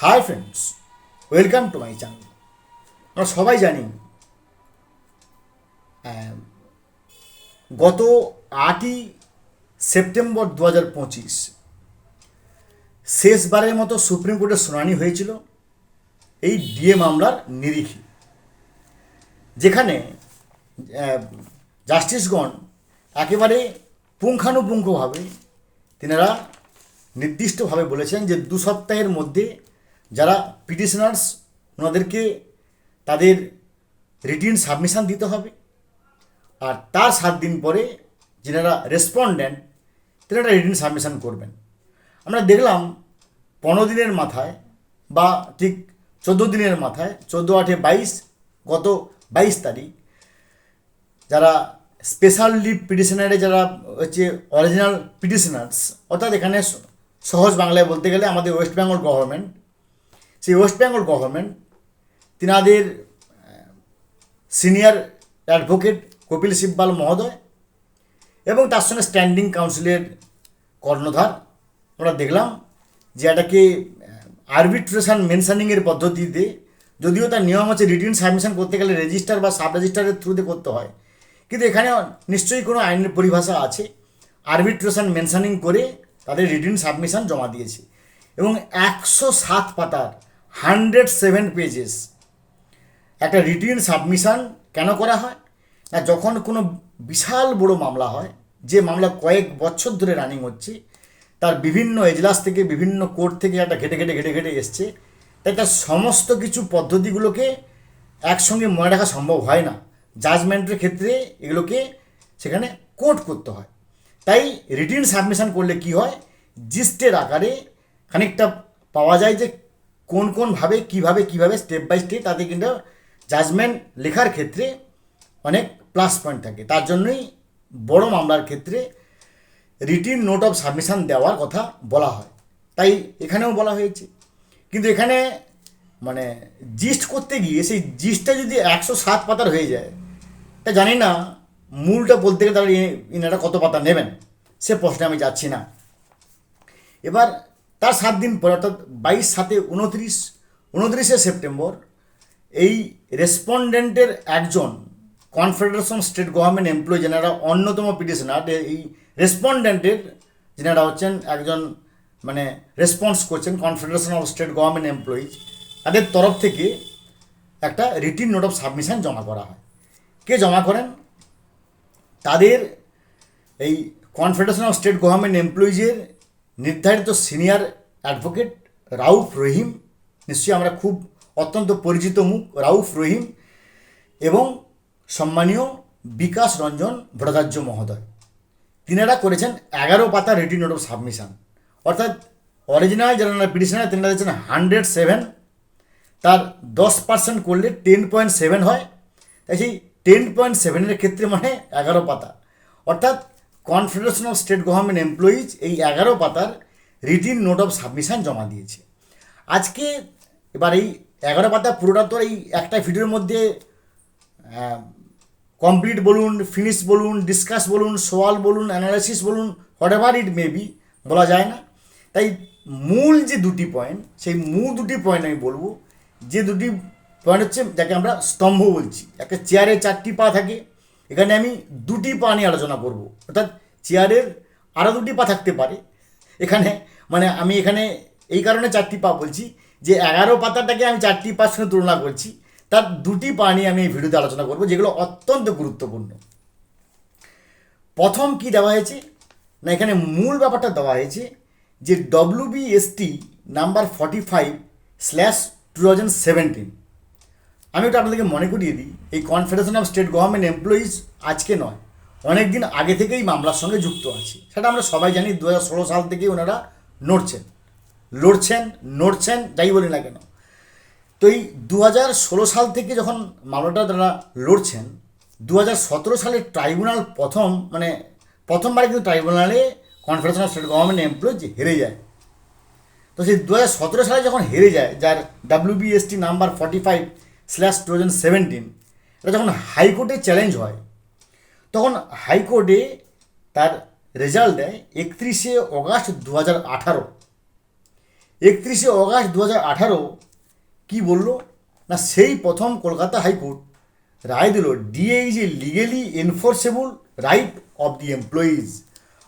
Hi friends welcome to my channel আমরা সবাই জানি গত আটই সেপ্টেম্বর দু হাজার পঁচিশ শেষবারের মতো সুপ্রিম কোর্টের শুনানি হয়েছিল এই ডিএ মামলার নিরিখে, যেখানে জাস্টিসগণ একেবারে পুঙ্খানুপুঙ্খভাবে তিনারা নির্দিষ্টভাবে বলেছেন যে দু সপ্তাহের মধ্যে যারা পিটিশনার্স, ওনাদেরকে তাদের রিটিন সাবমিশান দিতে হবে। আর তার সাত দিন পরে যেনারা রেসপন্ডেন্ট তেনারা রিটিন সাবমিশান করবেন। আমরা দেখলাম পনেরো দিনের মাথায় বা ঠিক চোদ্দ দিনের মাথায়, চোদ্দ আটে বাইশ, গত বাইশ তারিখ, যারা স্পেশাল লিভ পিটিশনারে যারা হচ্ছে অরিজিনাল পিটিশনার্স অর্থাৎ এখানে সহজ বাংলায় বলতে গেলে আমাদের ওয়েস্ট বেঙ্গল গভর্নমেন্ট সেই ওয়েস্ট বেঙ্গল গভর্নমেন্ট, তিনাদের সিনিয়র অ্যাডভোকেট কপিল সিব্বাল মহোদয় এবং তার সঙ্গে স্ট্যান্ডিং কাউন্সিলের কর্ণধার, আমরা দেখলাম যে এটাকে আরবিট্রেশন মেনশানিংয়ের পদ্ধতিতে যদিও তার নিয়ম হচ্ছে রিটিন সাবমিশন করতে গেলে রেজিস্টার বা সাব রেজিস্টারের থ্রুতে করতে হয়। কিন্তু এখানে নিশ্চয়ই কোনো আইনের পরিভাষা আছে। আরবিট্রেশন মেনশানিং করে তাদের রিটিন সাবমিশন জমা দিয়েছে। এবং একশো সাত পাতার হান্ড্রেড সেভেন পেজেস। একটা রিটিন সাবমিশন কেন করা হয়? না, যখন কোনো বিশাল বড় মামলা হয়, যে মামলা কয়েক বছর ধরে রানিং হচ্ছে, তার বিভিন্ন এজলাস থেকে, বিভিন্ন কোর্ট থেকে একটা ঘেটে ঘেটে ঘেটে ঘেটে এসছে, তাই তার সমস্ত কিছু পদ্ধতিগুলোকে একসঙ্গে মনে রাখা সম্ভব হয় না। জাজমেন্টের ক্ষেত্রে এগুলোকে সেখানে কোর্ট করতে হয়। তাই রিটিন সাবমিশন করলে কি হয়? জিস্টের আকারে খানিকটা পাওয়া যায় যে কোন কোনভাবে কীভাবে কীভাবে স্টেপ বাই স্টেপ তাদের কিন্তু জাজমেন্ট লেখার ক্ষেত্রে অনেক প্লাস পয়েন্ট থাকে। তার জন্যই বড় মামলার ক্ষেত্রে রিটিন নোট অফ সাবমিশন দেওয়ার কথা বলা হয়। তাই এখানেও বলা হয়েছে। কিন্তু এখানে মানে জিস্ট করতে গিয়ে সেই জিস্টটা যদি একশো সাত পাতার হয়ে যায়, তা জানি না মূলটা বলতে গেলে তাহলে ইনি- ইনারা কত পাতা নেবেন? সে প্রশ্নে আমি যাচ্ছি না। এবার তার সাত দিন পরে, অর্থাৎ বাইশ সাতে উনত্রিশ, উনত্রিশে সেপ্টেম্বর, এই রেসপন্ডেন্টের একজন কনফেডারেশন স্টেট গভর্নমেন্ট এমপ্লয়ি যেনারা অন্যতম পিটিশনার এই রেসপন্ডেন্টের যেনারা হচ্ছেন একজন মানে রেসপন্স করছেন confederation of state government employees তাদের তরফ থেকে একটা রিটিন নোট অফ সাবমিশন জমা করা হয়। কে জমা করেন? তাদের এই কনফেডারেশন অফ স্টেট গভর্নমেন্ট এমপ্লয়িজের নির্ধারিত সিনিয়র অ্যাডভোকেট রাউফ রহিম, নিশ্চয়ই আমরা খুব অত্যন্ত পরিচিত মুখ, রাউফ রহিম এবং সম্মানীয় বিকাশ রঞ্জন ভট্টাচার্য মহোদয়। তিনারা করেছেন এগারো পাতা রেডি নোট অফ সাবমিশন। অর্থাৎ অরিজিনাল যারা পিটিশনার তিনারা দিয়েছেন হান্ড্রেড সেভেন। তার দশ পার্সেন্ট করলে টেন পয়েন্ট সেভেন হয়। তাই সেই টেন পয়েন্ট সেভেনের ক্ষেত্রে মানে এগারো পাতা। অর্থাৎ confederation of state government employees এই এগারো পাতার রিটিন নোট অফ সাবমিশন জমা দিয়েছে। আজকে এবার এই এগারো পাতা পুরোটা তো এই একটা ভিডিওর মধ্যে কমপ্লিট বলুন ফিনিশ বলুন ডিসকাস বলুন সোয়াল বলুন অ্যানালাইসিস বলুন whatever it may be বলা যায় না। তাই মূল যে দুটি পয়েন্ট সেই মূল দুটি পয়েন্ট আমি বলব। যে দুটি পয়েন্ট হচ্ছে যাকে আমরা স্তম্ভ বলছি। একটা চেয়ারে চারটি পা থাকে এখানে আমি দুটি পা নিয়ে আলোচনা করব। অর্থাৎ চেয়ারের আরও দুটি পা থাকতে পারে। এখানে মানে আমি এখানে এই কারণে চারটি পা বলছি যে এগারো পাতাটাকে আমি চারটি পার সঙ্গে তুলনা করছি। তার দুটি পা নিয়ে আমি এই ভিডিওতে আলোচনা করব, যেগুলো অত্যন্ত গুরুত্বপূর্ণ। প্রথম কি দেওয়া হয়েছে? না, এখানে মূল ব্যাপারটা দেওয়া হয়েছে যে WBST number forty five slash two thousand seventeen আমি ওটা আপনাদেরকে মনে করিয়ে দিই, এই confederation of state government employees আজকে নয় অনেক দিন আগে থেকেই মামলার সঙ্গে যুক্ত আছে। সেটা আমরা সবাই জানি দু হাজার ষোলো সাল থেকে ওনারা নড়ছেন লড়ছেন, নড়ছেন, যাই বলি না কেন। তো এই দু হাজার ষোলো সাল থেকে যখন মামলাটা তারা লড়ছেন দু হাজার সতেরো সালে ট্রাইব্যুনাল প্রথম মানে প্রথমবার কিন্তু ট্রাইব্যুনালে confederation of state government employees হেরে যায়। তো সেই দু হাজার সতেরো সালে যখন হেরে যায়, যার WBST number forty five slash two thousand seventeen এটা যখন হাইকোর্টে চ্যালেঞ্জ হয়, তখন হাইকোর্টে তার রেজাল্ট দেয় একত্রিশে অগাস্ট দু হাজার আঠারো। একত্রিশে অগাস্ট দু হাজার আঠারো কী বলল? না, সেই প্রথম কলকাতা হাইকোর্ট রায় দিল DA is a legally enforceable right of the employees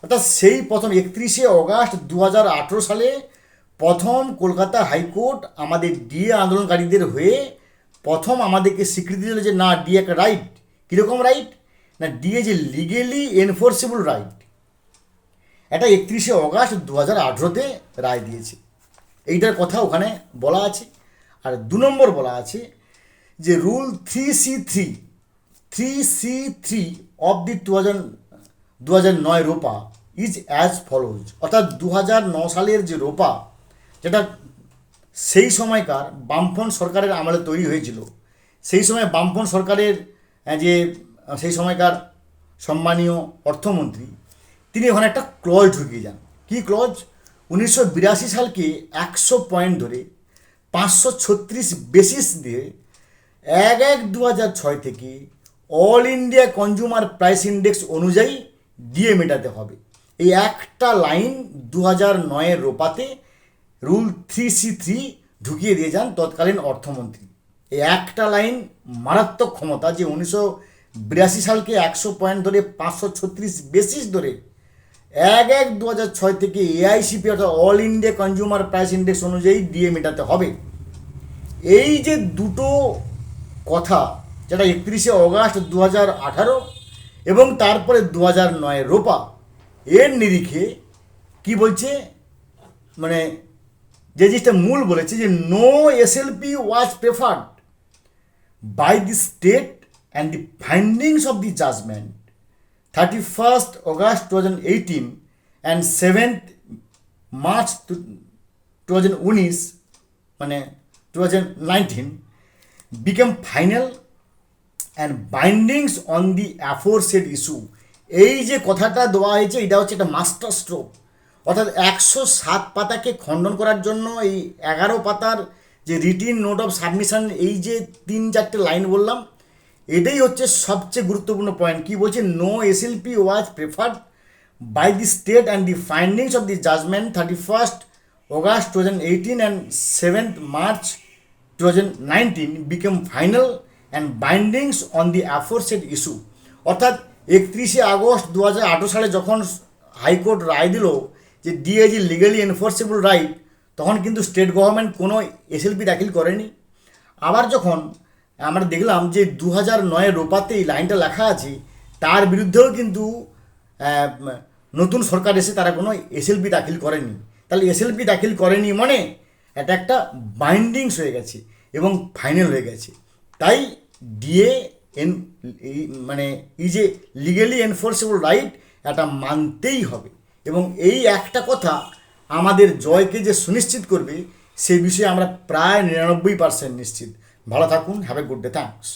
অর্থাৎ সেই প্রথম একত্রিশে অগাস্ট দু হাজার আঠেরো সালে প্রথম কলকাতা হাইকোর্ট আমাদের ডিএ আন্দোলনকারীদের হয়ে প্রথম আমাদেরকে স্বীকৃতি দিল যে, না ডিএ একটা রাইট কীরকম রাইট না ডি এ যে লিগেলি এনফোর্সেবল রাইট এটা একত্রিশে অগাস্ট দু হাজার আঠেরোতে রায় দিয়েছে। এইটার কথা ওখানে বলা আছে। আর দু নম্বর বলা আছে যে rule three C three three C three of the two হাজার দু হাজার নয় রোপা ইজ অ্যাজ ফলোজ অর্থাৎ দু হাজার ন সালের যে রোপা, যেটা সেই সময়কার বামফ্রন্ট সরকারের আমলে তৈরি হয়েছিল। সেই সময় বামফ্রন্ট সরকারের যে সেই সময়কার সম্মানীয় অর্থমন্ত্রী, তিনি ওখানে একটা ক্লজ ঢুকিয়ে যান। কী ক্লজ? উনিশশো বিরাশি সালকে একশো পয়েন্ট ধরে পাঁচশো ছত্রিশ বেসিস দিয়ে এক এক দু হাজার ছয় থেকে all India consumer price index অনুযায়ী দিয়ে মেটাতে হবে। এই একটা লাইন দু হাজার নয়ের রোপাতে রুল থ্রি সি থ্রি ঢুকিয়ে দিয়ে যান তৎকালীন অর্থমন্ত্রী। এই একটা লাইন মারাত্মক ক্ষমতা যে উনিশশো বিরাশি সালকে একশো পয়েন্ট ধরে পাঁচশো ছত্রিশ বেসিস ধরে এক এক দু হাজার ছয় থেকে এআইসিপি অর্থাৎ all India consumer price index অনুযায়ী দিয়ে মেটাতে হবে। এই যে দুটো কথা, যেটা একত্রিশে অগাস্ট দু হাজার আঠারো এবং তারপরে দু হাজার নয় রোপা, এর নিরিখে কি বলছে? মানে যে জিনিসটা মূল বলেছে যে no S L SLP was preferred by the state and the findings of the judgment thirty first August two thousand eighteen and seventh March two two thousand উনিশ মানে two thousand nineteen became final and bindings on the aforesaid issue এই যে কথাটা দেওয়া হয়েছে, এটা হচ্ছে একটা মাস্টার স্ট্রোক অর্থাৎ একশো সাত পাতাকে খণ্ডন করার জন্য এই এগারো পাতার যে রিটিন নোট অফ সাবমিশন এই যে তিন চারটে লাইন বললাম, এটাই হচ্ছে সবচেয়ে গুরুত্বপূর্ণ পয়েন্ট কি বলছে? No SLP was preferred by the state and the findings of the judgment thirty first August two thousand eighteen and seventh March 2019 became final and bindings on the aforesaid issue অর্থাৎ একত্রিশে August দু হাজার আঠারো সালে যখন high court রায় দিল যে ডিএজি লিগালি এনফোর্সেবল রাইট তখন কিন্তু স্টেট গভর্নমেন্ট কোনো এসএলপি দাখিল করেনি। আবার যখন আমরা দেখলাম যে দু হাজার নয়ের রোপাতে এই লাইনটা লেখা আছে, তার বিরুদ্ধেও কিন্তু নতুন সরকার এসে তারা কোনো এসএলপি দাখিল করেনি। তাহলে এসএলপি দাখিল করেনি মানে এটা একটা বাইন্ডিংস হয়ে গেছে এবং ফাইনাল হয়ে গেছে। তাই ডিএ এন মানে এই যে লিগেলি এনফোর্সেবল রাইট এটা মানতেই হবে। এবং এই একটা কথা আমাদের জয়কে যে সুনিশ্চিত করবে সে বিষয়ে আমরা প্রায় নিরানব্বই পার্সেন্ট নিশ্চিত। ভালো থাকুন have a good day thanks